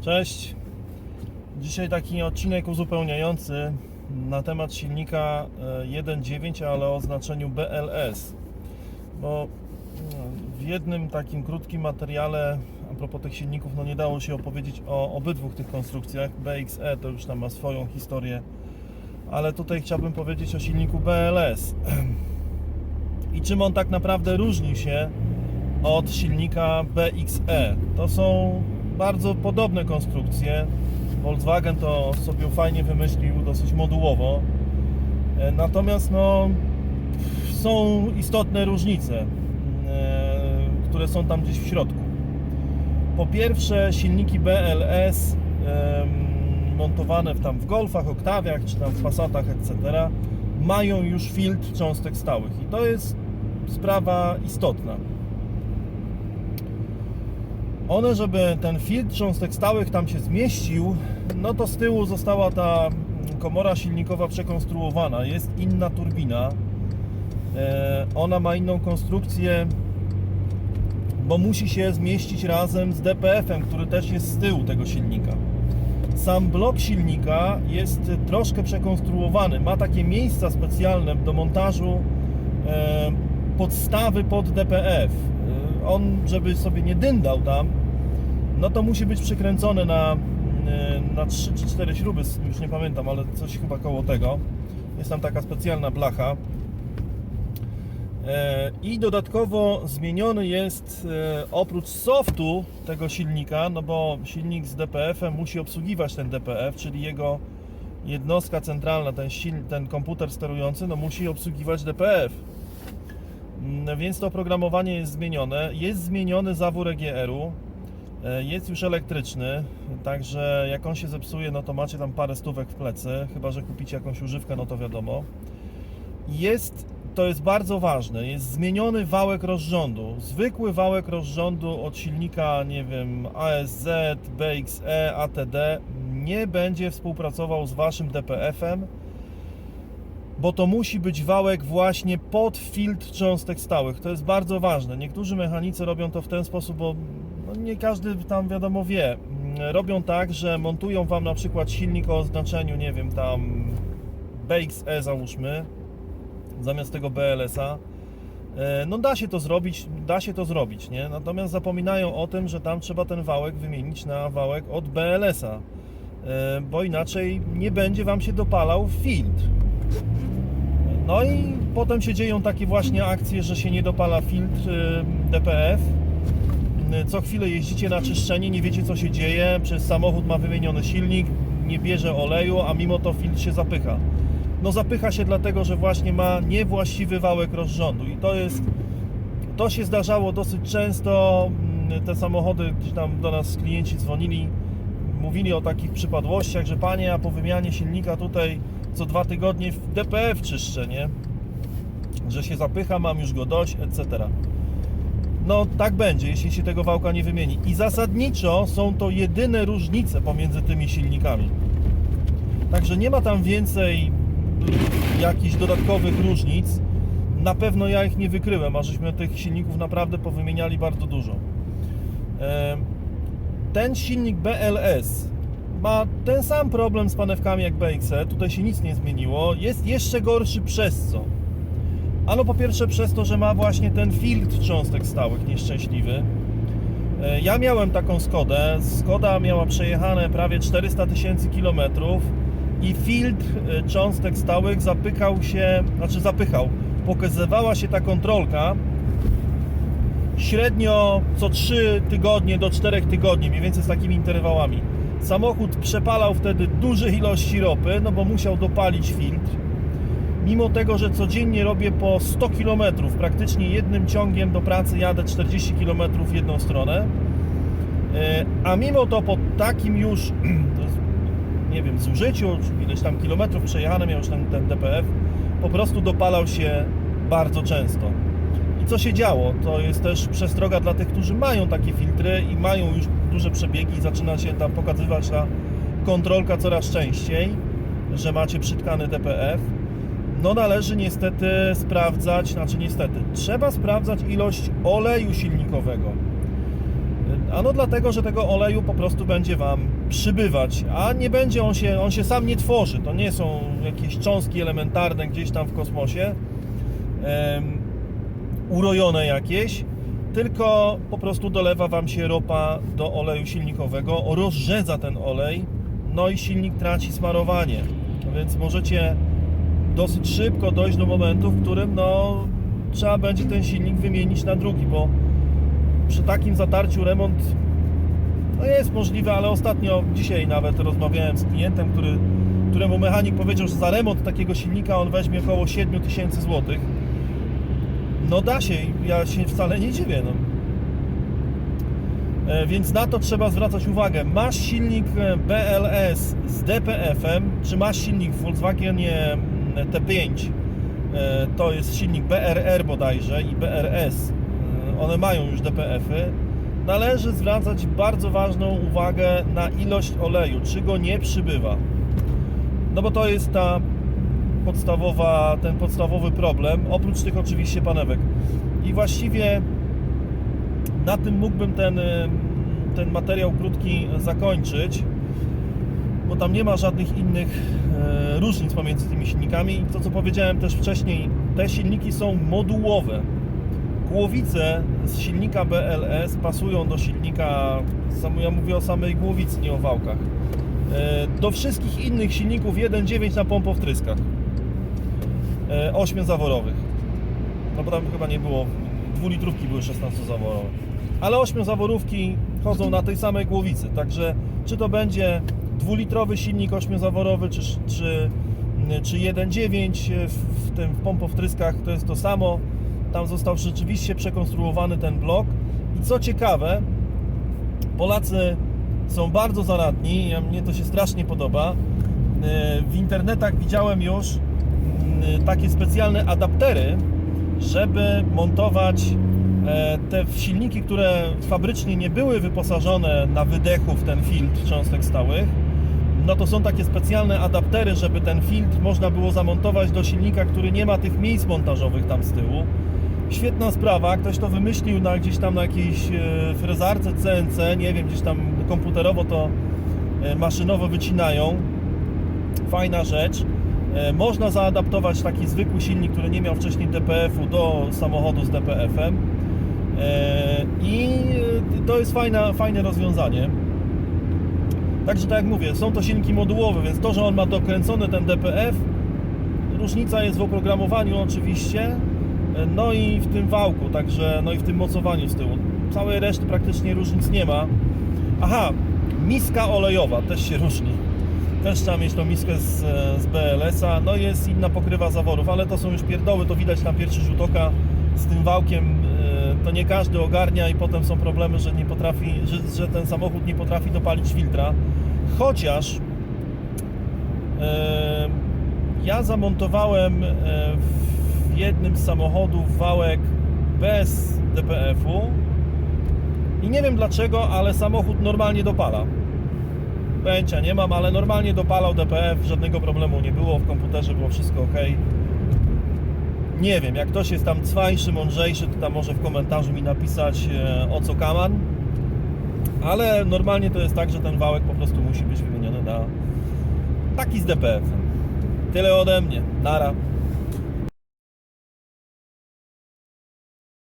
Cześć. Dzisiaj taki odcinek uzupełniający na temat silnika e, 1.9, ale o znaczeniu BLS. Bo mm, w jednym takim krótkim materiale a propos tych silników, no nie dało się opowiedzieć o obydwu tych konstrukcjach. BXE to już tam ma swoją historię, ale tutaj chciałbym powiedzieć o silniku BLS. I czym on tak naprawdę różni się od silnika BXE. To są bardzo podobne konstrukcje. Volkswagen to sobie fajnie wymyślił dosyć modułowo. E, Natomiast no, są istotne różnice, e, które są tam gdzieś w środku. Po pierwsze, silniki BLS montowane tam w Golfach, Oktawiach czy tam w Passatach, etc. mają już filtr cząstek stałych i to jest sprawa istotna. One, żeby ten filtr cząstek stałych tam się zmieścił, no to z tyłu została ta komora silnikowa przekonstruowana. Jest inna turbina. E, Ona ma inną konstrukcję, bo musi się zmieścić razem z DPF-em, który też jest z tyłu tego silnika. Sam blok silnika jest troszkę przekonstruowany. Ma takie miejsca specjalne do montażu e, podstawy pod DPF. E, On, żeby sobie nie dyndał tam, no to musi być przykręcony na, e, na 3 czy 4 śruby, już nie pamiętam, ale coś chyba koło tego. Jest tam taka specjalna blacha. E, I dodatkowo zmieniony jest e, oprócz softu tego silnika, no bo silnik z DPF-em musi obsługiwać ten DPF, czyli jego jednostka centralna, ten, ten komputer sterujący, no musi obsługiwać DPF. Mm, Więc to oprogramowanie jest zmienione. Jest zmieniony zawór EGR-u. E, Jest już elektryczny, także jak on się zepsuje, no to macie tam parę stówek w plecy, chyba że kupicie jakąś używkę, no to wiadomo. Jest, to jest bardzo ważne, jest zmieniony wałek rozrządu. Zwykły wałek rozrządu od silnika, nie wiem, ASZ, BXE, ATD nie będzie współpracował z waszym DPF-em, bo to musi być wałek właśnie pod filtr cząstek stałych. To jest bardzo ważne. Niektórzy mechanicy robią to w ten sposób, bo no nie każdy tam wiadomo wie. Mm, Robią tak, że montują wam na przykład silnik o oznaczeniu, nie wiem, tam BXE załóżmy, zamiast tego BLS-a. E, No da się to zrobić, da się to zrobić, nie? Natomiast zapominają o tym, że tam trzeba ten wałek wymienić na wałek od BLS-a, e, bo inaczej nie będzie wam się dopalał filtr. No i potem się dzieją takie właśnie akcje, że się nie dopala filtr y, DPF. Y, Co chwilę jeździcie na czyszczenie, nie wiecie co się dzieje, przez samochód ma wymieniony silnik, nie bierze oleju, a mimo to filtr się zapycha. No zapycha się dlatego, że właśnie ma niewłaściwy wałek rozrządu i to jest to się zdarzało dosyć często. Mm, Te samochody, gdzieś tam do nas klienci dzwonili, mówili o takich przypadłościach, że panie, ja po wymianie silnika tutaj co dwa tygodnie w DPF czyszczę, nie? Że się zapycha, mam już go dość, etc. No tak będzie, jeśli się tego wałka nie wymieni. I zasadniczo są to jedyne różnice pomiędzy tymi silnikami. Także nie ma tam więcej jakichś dodatkowych różnic. Na pewno ja ich nie wykryłem, a żeśmy tych silników naprawdę powymieniali bardzo dużo. Ten silnik BLS ma ten sam problem z panewkami jak BXE, tutaj się nic nie zmieniło. Jest jeszcze gorszy przez co? Ano po pierwsze przez to, że ma właśnie ten filtr cząstek stałych nieszczęśliwy. E, Ja miałem taką Skodę. Skoda miała przejechane prawie 400 tysięcy kilometrów i filtr e, cząstek stałych zapykał się, znaczy zapychał. Pokazywała się ta kontrolka średnio co 3 tygodnie do 4 tygodni, mniej więcej z takimi interwałami. Samochód przepalał wtedy duże ilości ropy, no bo musiał dopalić filtr. Mimo tego, że codziennie robię po 100 km, praktycznie jednym ciągiem do pracy jadę 40 km w jedną stronę. E, A mimo to po takim już, nie wiem, zużyciu, ileś tam kilometrów przejechane miał już ten, ten DPF, po prostu dopalał się bardzo często. Co się działo? To jest też przestroga dla tych, którzy mają takie filtry i mają już duże przebiegi zaczyna się tam pokazywać ta kontrolka coraz częściej, że macie przytkany DPF. No należy niestety sprawdzać, znaczy niestety, trzeba sprawdzać ilość oleju silnikowego. Ano dlatego, że tego oleju po prostu będzie Wam przybywać, a nie będzie on się, on się sam nie tworzy. To nie są jakieś cząstki elementarne gdzieś tam w kosmosie, urojone jakieś, tylko po prostu dolewa Wam się ropa do oleju silnikowego, rozrzedza ten olej, no i silnik traci smarowanie. Więc możecie dosyć szybko dojść do momentu, w którym no, trzeba będzie ten silnik wymienić na drugi, bo przy takim zatarciu remont no jest możliwy, ale ostatnio, dzisiaj nawet rozmawiałem z klientem, który, któremu mechanik powiedział, że za remont takiego silnika on weźmie około 7 tysięcy złotych. No da się, ja się wcale nie dziwię. No. E, Więc na to trzeba zwracać uwagę. Masz silnik e, BLS z DPF-em, czy masz silnik w Volkswagenie mm, T5, e, to jest silnik BRR bodajże i BRS, one mają już DPF-y, należy zwracać bardzo ważną uwagę na ilość oleju, czy go nie przybywa. No bo to jest ta podstawowa, ten podstawowy problem, oprócz tych oczywiście panewek. I właściwie na tym mógłbym ten, ten materiał krótki zakończyć, bo tam nie ma żadnych innych e, różnic pomiędzy tymi silnikami. To, co powiedziałem też wcześniej, te silniki są modułowe. Głowice z silnika BLS pasują do silnika, ja mówię o samej głowicy, nie o wałkach, e, do wszystkich innych silników 1.9 na pompowtryskach. 8-zaworowych. No bo tam chyba nie było, dwulitrówki były 16-zaworowe. Ale 8-zaworówki chodzą na tej samej głowicy, także czy to będzie dwulitrowy silnik 8-zaworowy, czy, czy, czy 1.9 w, w tym pompowtryskach, to jest to samo. Tam został rzeczywiście przekonstruowany ten blok. I co ciekawe, Polacy są bardzo zaradni, ja- mnie to się strasznie podoba. E, W internetach widziałem już takie specjalne adaptery, żeby montować e, te silniki, które fabrycznie nie były wyposażone na wydechu w ten filtr cząstek stałych. No to są takie specjalne adaptery, żeby ten filtr można było zamontować do silnika, który nie ma tych miejsc montażowych tam z tyłu. Świetna sprawa, ktoś to wymyślił na gdzieś tam na jakiejś e, frezarce CNC, nie wiem, gdzieś tam komputerowo to e, maszynowo wycinają. Fajna rzecz. E, Można zaadaptować taki zwykły silnik, który nie miał wcześniej DPF-u do samochodu z DPF-em. E, I e, to jest fajne rozwiązanie. Także tak jak mówię, są to silniki modułowe, więc to, że on ma dokręcony ten DPF, różnica jest w oprogramowaniu oczywiście, no i w tym wałku, także no i w tym mocowaniu z tyłu. Całej reszty praktycznie różnic nie ma. Aha, miska olejowa też się różni. Też trzeba mieć tą miskę z, z BLS-a. No jest inna pokrywa zaworów, ale to są już pierdoły, to widać na pierwszy rzut oka z tym wałkiem. e, To nie każdy ogarnia i potem są problemy, że nie potrafi, że, że ten samochód nie potrafi dopalić filtra. Chociaż e, ja zamontowałem e, w jednym z samochodów wałek bez DPF-u i nie wiem dlaczego, ale samochód normalnie dopala. Pęcia nie mam, ale normalnie dopalał DPF, żadnego problemu nie było, w komputerze było wszystko ok. Nie wiem, jak ktoś jest tam cwańszy, mądrzejszy, to tam może w komentarzu mi napisać e, o co kaman. Ale normalnie to jest tak, że ten wałek po prostu musi być wymieniony na taki z DPF. Tyle ode mnie. Nara.